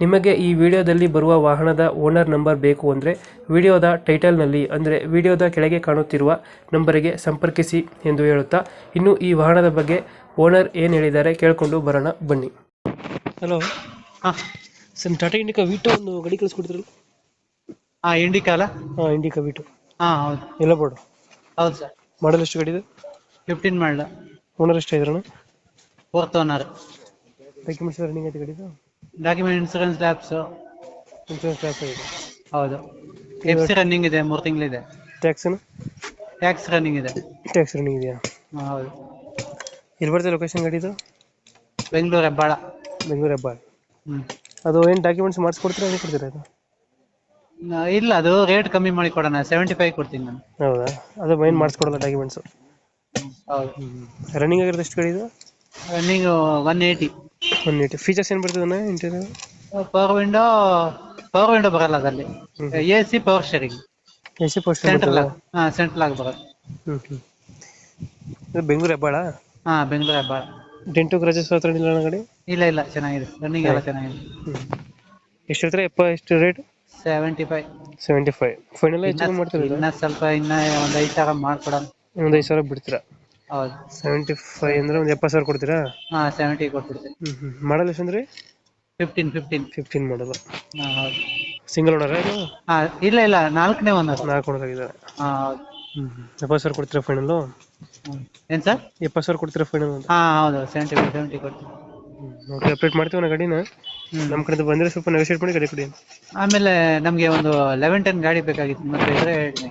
ನಿಮಗೆ ಈ ವಿಡಿಯೋದಲ್ಲಿ ಬರುವ ವಾಹನದ ಓನರ್ ನಂಬರ್ ಬೇಕು ಅಂದರೆ ವಿಡಿಯೋದ ಟೈಟಲ್ನಲ್ಲಿ ಅಂದರೆ ವಿಡಿಯೋದ ಕೆಳಗೆ ಕಾಣುತ್ತಿರುವ ನಂಬರಿಗೆ ಸಂಪರ್ಕಿಸಿ ಎಂದು ಹೇಳುತ್ತಾ ಇನ್ನು ಈ ವಾಹನದ ಬಗ್ಗೆ ಓನರ್ ಏನು ಹೇಳಿದ್ದಾರೆ ಕೇಳಿಕೊಂಡು ಬರೋಣ ಬನ್ನಿ. ಹಲೋ ಹಾಂ. ಸರ್ ಟಾಟಾ ಇಂಡಿಕಾ ವೀಟು ಒಂದು ಗಾಡಿ ಕಳಿಸ್ಕೊಡ್ತಿರಲ್ಲ? ಇಂಡಿಕಾ ಅಲ್ಲ? ಹಾಂ ಇಂಡಿಕಾ ವೀಟು ಹಾಂ ಹೌದು. ಎಲ್ಲ ಬೋರ್ಡು? ಹೌದು ಸರ್ ಮಾಡಲ್ ಎಷ್ಟು ಗಾಡಿ ಇದೆ ಫಿಫ್ಟೀನ್ ಮಾಡಲ ಓನರ್ ಎಷ್ಟು ಇದ್ರಣ ಫೋರ್ತ್ ಓನರ್ ಡಾಕ್ಯುಮೆಂಟ್ಸ್ ರನ್ನಿಂಗ್ ಐತೆ ಗಾಡಿದು? ಡಾಕ್ಯುಮೆಂಟ್ ಇನ್ಸೂರೆನ್ಸ್ ಲ್ಯಾಬ್ಸ್ ಇನ್ಶೂರೆನ್ಸ್ ಟ್ಯಾಕ್ಸ್ ಇದೆ. ಹೌದು. ಎಫ್ ಸಿ ರನ್ನಿಂಗ್ ಇದೆ ಮೂರು ತಿಂಗಳಿದೆ. ಟ್ಯಾಕ್ಸನು ಟ್ಯಾಕ್ಸ್ ರನ್ನಿಂಗ್ ಇದೆ. ಟ್ಯಾಕ್ಸ್ ರನ್ನಿಂಗ್ ಇದೆಯಾ? ಹಾ, ಹೌದು. ಎಲ್ಲಿ ಬರ್ತದೆ ಲೊಕೇಶನ್ ಗಾಡಿದು ಬೆಂಗಳೂರು ಹೆಬ್ಬಾಳ. ಬೆಂಗಳೂರು ಹೆಬ್ಬಾಳ. ಹ್ಮ್. ಅದು ಏನು ಡಾಕ್ಯುಮೆಂಟ್ಸ್ ಮಾಡಿಸ್ಕೊಡ್ತೀರಾ ಅದೇ ಕೊಡ್ತೀರಾ ಅದು? ಇಲ್ಲ ಅದು ರೇಟ್ ಕಮ್ಮಿ ಮಾಡಿ ಕೊಡೋಣ. ಸೆವೆಂಟಿ ಫೈವ್ ಕೊಡ್ತೀನಿ ನಾನು. ಹೌದಾ? ಅದು ಮೈನ್ ಮಾಡಿಸ್ಕೊಡಲ್ಲ ಡಾಕ್ಯುಮೆಂಟ್ಸು ಹೌದು. ರನ್ನಿಂಗ್ ಆಗಿರೋದು ಎಷ್ಟು ಗಾಡಿ ಇದು? Running one eighty one eighty features ಏನು ಬರ್ತದೆ interior power window power window ಬರಲ್ಲ ಅದಲ್ಲಿ AC A C power steering A C power central ಹಾ ಸೆಂಟ್ರಲ್ ಆಗಿ ಬರಲ್ಲ ಹ್ಞೂ ಹ್ಞೂ ಇದು ಬೆಂಗಳೂರು ಹೆಬ್ಬಾಳ? ಹಾ ಬೆಂಗಳೂರು ಹೆಬ್ಬಾಳ. ಡೆಂಟು ಗ್ರಾಜಸ್ ಹತ್ರ ಇಲ್ಲ ಅಣ್ಣ ಗಾಡಿ ಇಲ್ಲ ಇಲ್ಲ ಚೆನ್ನಾಗಿದೆ. ರನ್ನಿಂಗ್ ಎಲ್ಲ ಚೆನ್ನಾಗಿದೆ. ಎಷ್ಟು ಹೇಳ್ತಾರೆ? ಎಪ್ಪ ಎಷ್ಟು rate seventy five seventy five final ಹೆಚ್ಚು ಮಾಡ್ತೀರಾ ಇನ್ನ ಸ್ವಲ್ಪ ಇನ್ನ ಒಂದ್ ಐದ್ ಸಾವಿರ ಮಾಡ್ಕೊಡೋಣ. ಒಂದು ಐದು ಸಾವಿರ ಬಿಡ್ತೀರಾ? ಹೌದು. ಸೆವೆಂಟಿ ಫೈವ್ ಅಂದ್ರೆ ಒಂದು ಎಪ್ಪತ್ತು ಸಾವಿರ ಕೊಡ್ತೀರಾ? ಹಾಂ ಸೆವೆಂಟಿ ಕೊಟ್ಬಿಡ್ತೀನಿ. ಹ್ಞೂ ಹ್ಞೂ ಮಾಡಲ್ ಎಷ್ಟು ಅಂದರೆ? ಫಿಫ್ಟೀನ್ ಫಿಫ್ಟೀನ್ ಫಿಫ್ಟೀನ್ ಮಾಡಲ್ಲ ಹಾ ಹೌದು. ಸಿಂಗಲ್ ಓನರ ಇದು? ಹಾ ಇಲ್ಲ ಇಲ್ಲ. ನಾಲ್ಕನೇ ಒಂದು ನಾಲ್ಕು ಓನರ್ ಆಗಿದ್ದಾರೆ. ಹಾ ಹೌದು. ಹ್ಞೂ ಎಪ್ಪತ್ತು ಸಾವಿರ ಕೊಡ್ತೀರಾ ಫೈನಲ್ಲು. ಏನ್ ಸರ್? ಎಪ್ಪತ್ತು ಸಾವಿರ ಕೊಡ್ತೀರಾ ಫೈನಲ್ ಅಂತ? ಹಾ ಹೌದು. ಸೆವೆಂಟಿ ಸೆವೆಂಟಿ ಕೊಡ್ತೀನಿ. ಓಕೆ ಅಪ್ಡೇಟ್ ಮಾಡ್ತೀವಿ ನಾ ಗಾಡಿನ. ನಮ್ಮ ಕಡೆಯಿಂದ ಬಂದರೆ ಸ್ವಲ್ಪ ನೆಗೋಷಿಯೇಟ್ ಮಾಡಿ ಗಾಡಿ ಕೊಡಿ ಆಮೇಲೆ ನಮ್ಗೆ ಒಂದು ಲೆವೆನ್ ಟೆನ್ ಗಾಡಿ ಬೇಕಾಗಿತ್ತು. ಮತ್ತೆ ಇದ್ರೆ ಹೇಳ್ತೀನಿ